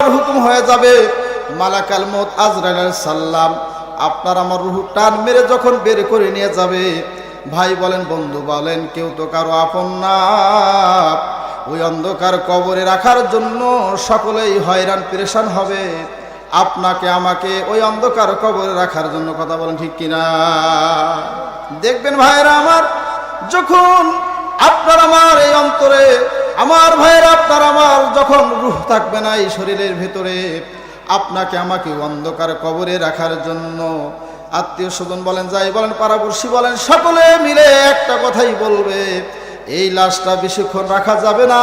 হুকুম হয়ে যাবে, মালাকাল মত আজরাইল সাল্লাম আপনার আমার রুহু টান মেরে যখন বের করে নিয়ে যাবে, ভাই বলেন, বন্ধু বলেন, কেউ তো কারও আপন না। ওই অন্ধকার কবরে রাখার জন্য সকলেই হয়রান, পেরেশান হবে। আপনাকে, আমাকে ওই অন্ধকার কবরে রাখার জন্য কথা বলেন ঠিক কিনা? দেখবেন ভাইরা আমার, যখন আপনার আমার এই অন্তরে আমার ভাইয়ের, আপনার আমার যখন রুহ থাকবে না এই শরীরের ভেতরে, আপনাকে আমাকে অন্ধকার কবরে রাখার জন্য আত্মীয় স্বজন বলেন, যাই বলেন, পাড়াপড়শি বলেন, সকলে মিলে একটা কথাই বলবে, এই লাশটা বেশিক্ষণ রাখা যাবে না।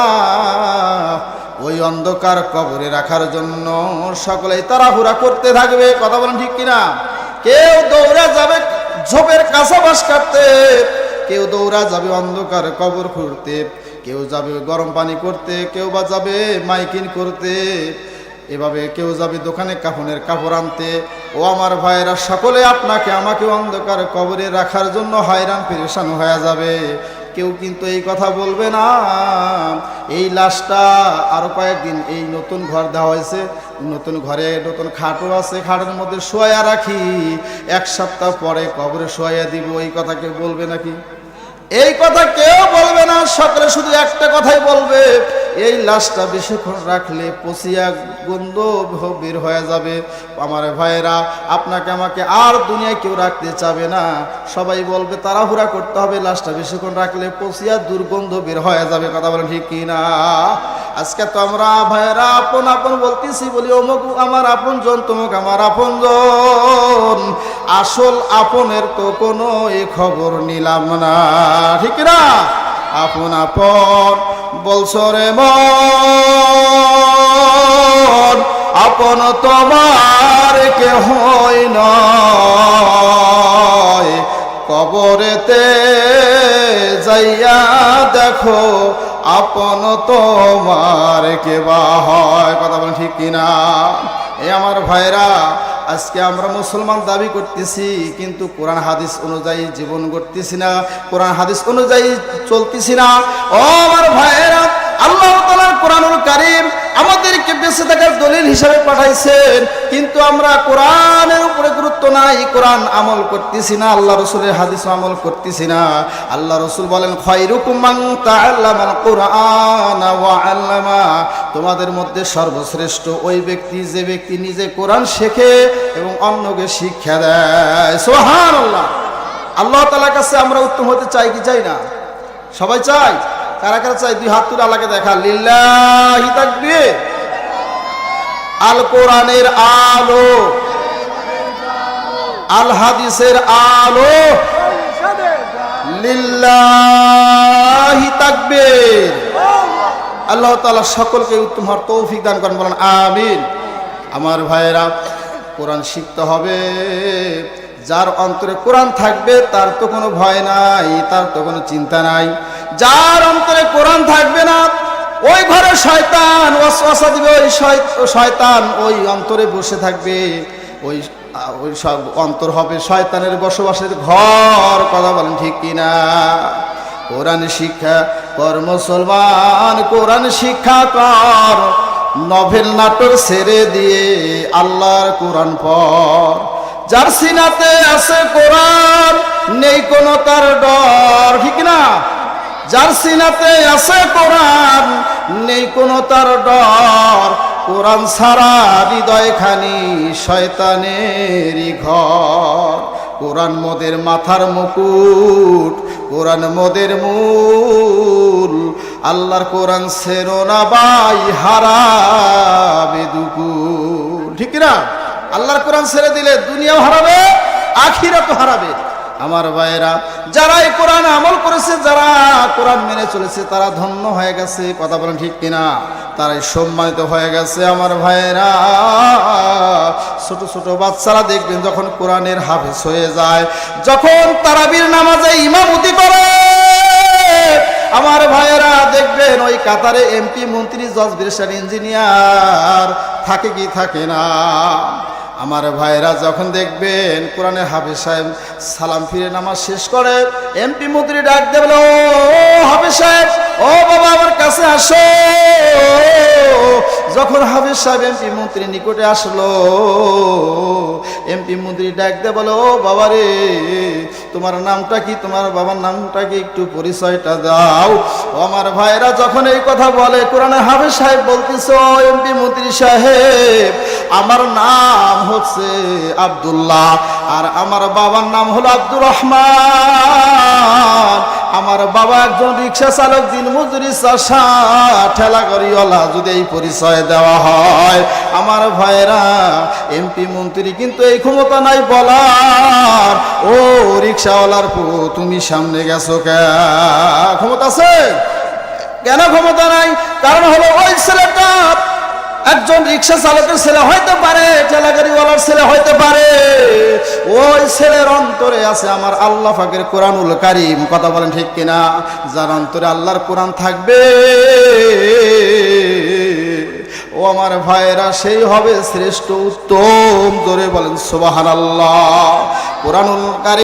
ওই অন্ধকার কবরে রাখার জন্য সকলেই তাড়াহুড়া করতে থাকবে, কথা বলেন ঠিক কিনা? কেউ দৌড়া যাবে ঝোপের কাঁচা বাস কাটতে, কেউ দৌড়া যাবে অন্ধকার কবর খুঁড়তে। কেউ যাবে গরম পানি করতে, কেউ বা যাবে মাইকিন করতে, এভাবে কেউ যাবে দোকানে কাপড়ের কাপড় আনতে। ও আমার ভাইয়েরা, সকলে আপনাকে, আমাকে অন্ধকার কবরে রাখার জন্য হয়রান, পেরেশান হয়ে যাবে। কেউ কিন্তু এই কথা বলবে না। এই লাশটা আরও কয়েকদিন এই নতুন ঘর দেওয়া হয়েছে। নতুন ঘরে নতুন খাটও আছে, খাটের মধ্যে শোয়া রাখি। এক সপ্তাহ পরে কবরে শোয়া দিব, এই কথা কেউ বলবে নাকি? এই কথা কেউ বলবে না, সকলে শুধু একটা কথাই বলবে। এই লাশটা বেশিক্ষণ রাখলে পচিয়া গন্ধ বের হয়ে যাবে। আমার ভাইয়েরা, আপনাকে আমাকে আর দুনিয়ায় কেউ রাখতে চাবে না। সবাই বলবে, তাড়াহুড়া করতে হবে, লাশটা বেশিক্ষণ রাখলে পচিয়া দুর্গন্ধ বের হয়ে যাবে। কথা বলেন ঠিক কি না আজকে তো আমরা ভাইয়েরা আপন আপন বলতেছি, বলি, অমুক আমার আপন জন, তমুক আমার আপন জন। আসল আপনের তো কোনো এ খবর নিলাম না, ঠিক না? আপন আপন বলছো রে মন, আপন তোমার কে হয় নয়। কবরেতে যাইয়া দেখো আপন তোমার কে বা হয়। কথা বলেন ঠিক কিনা? এ আমার ভাইরা, আজকে আমরা মুসলমান দাবি করতেছি, কিন্তু কোরআন হাদিস অনুযায়ী জীবন করতেছি না, কোরআন হাদিস অনুযায়ী চলতেছি না। ও আমার ভাইয়েরা, আল্লাহ তালার কোরআনুল হিসাবে পাঠাইছেন, কিন্তু আমরা কোরআনের উপরে গুরুত্ব নাই, কোরআন আমল করতেছি না, আল্লাহ রসুলের হাদিস আমল করতেছি না। আল্লাহ রসুল বলেন কুরআন তোমাদের মধ্যে সর্বশ্রেষ্ঠ ওই ব্যক্তি, যে ব্যক্তি নিজে কোরআন শেখে এবং অন্যকে শিক্ষা দেয়। সুবহানাল্লাহ। আল্লাহ তাআলার কাছে আমরা উত্তম হতে চাই কি চাই না? সবাই চাই? কারা কারা চাই? দুই হাত তুলে আল্লাহকে দেখা। লিল্লাহি তাকবীর। আল কোরআনের আলো। আল হাদিসের আলো। লিল্লাহি আল্লাহ তাআলা সকলকে উত্তম হওয়ার তৌফিক দান করেন, বলেন আমিন। আমার ভাইয়েরা, কোরআন শিখতে হবে। যার অন্তরে কোরআন থাকবে, তার তো কোনো ভয় নাই, তার তো কোনো চিন্তা নাই। যার অন্তরে কোরআন থাকবে না ওই ঘরে শয়তান, ওয়াসওয়াসা দিবে ওই শয়- শয়তান, ওই অন্তরে বসে থাকবে। ওই ওই সব অন্তর হবে শয়তানের বসবাসের ঘর, কথা বলেন ঠিক কিনা? কোরআন শিক্ষা কর মুসলমান, কোরআন শিক্ষা কর। নভেল নাটক ছেড়ে দিয়ে আল্লাহর কোরআন পর যার সিনাতে আছে কোরআন, নেই কোনো তার ডর, ঠিক না? যার সিনাতে আছে কোরআন নেই কোনো তার ডর। কোরআন সারা হৃদয় খানি শয়তানেরই ঘর। কোরআন মোদের মাথার মুকুট, কোরআন মোদের মূল। আল্লাহর কোরআন সেরো না বাই হারাবে দুকুল। ঠিক না আল্লাহর কোরআন ছেড়ে দিলে দুনিয়াও হারাবে, আখিরাতও হারাবে। আমার ভাইয়েরা যারা এই কোরআন আমল করেছে, যারা কোরআন মেনে চলেছে, তারা ধন্য হয়ে গেছে। কথা বলেন ঠিক কিনা? তারাই সম্মানিত হয়ে গেছে আমার ভাইয়েরা। ছোট ছোট বাচ্চারা দেখবেন যখন কোরআনের হাফেজ হয়ে যায়, যখন তারাবির নামাজে ইমামতি করে, আমার ভাইয়েরা দেখবেন ওই কাতারে এমপি, মন্ত্রী, জজ বিরেশার ইঞ্জিনিয়ার থাকে কি থাকে না? আমার ভাইরা যখন দেখবেন কোরআনের হাফিজ সাহেব সালাম ফিরে নামাজ শেষ করে, এমপি মন্ত্রী ডাক দেবেন ও হাফিজ সাহেব, ও বাবা আমার কাছে আসো। যখন হাফিজ সাহেব এমপি মন্ত্রী নিকটে আসলো। এমপি মন্ত্রী ডাক দে বলো বাবা রে তোমার নামটা কি? তোমার বাবার নামটা কি? একটু পরিচয়টা দাও। আমার ভাইরা যখন এই কথা বলে, কোরআনে হাফিজ সাহেব বলতেছ এমপি মন্ত্রী সাহেব, আমার নাম হচ্ছে আব্দুল্লাহ, আর আমার বাবার নাম হলো আব্দুর রহমান। আমার বাবা একজন রিক্সা চালক দিন মজুরি চাষা ঠেলা করিওয়ালা যদি এই পরিচয় দেওয়া হয়। আমার ভাইরা এমপি মন্ত্রী কিন্তু এই ক্ষমতা নাই বলার। ও রিক্সাওয়ালার পু, তুমি সামনে গেছো কে? ক্ষমতা আছে? কেন ক্ষমতা নাই? কারণ হলো ওই ছেলেটা একজন রিক্সা চালকের ছেলে হইতে পারে, ঠেলাগাড়িওয়ালার ছেলে হইতে পারে। ওই ছেলের অন্তরে আছে আমার আল্লাহ ফাকের কোরআনুল কারিম। কথা বলেন ঠিক কিনা? যার অন্তরে আল্লাহর কোরআন থাকবে। ও আমার ভাইয়েরা, সেই হবে শ্রেষ্ঠ উত্তম। জোরে বলেন সুবাহান আল্লাহ কোরআনুল কারিম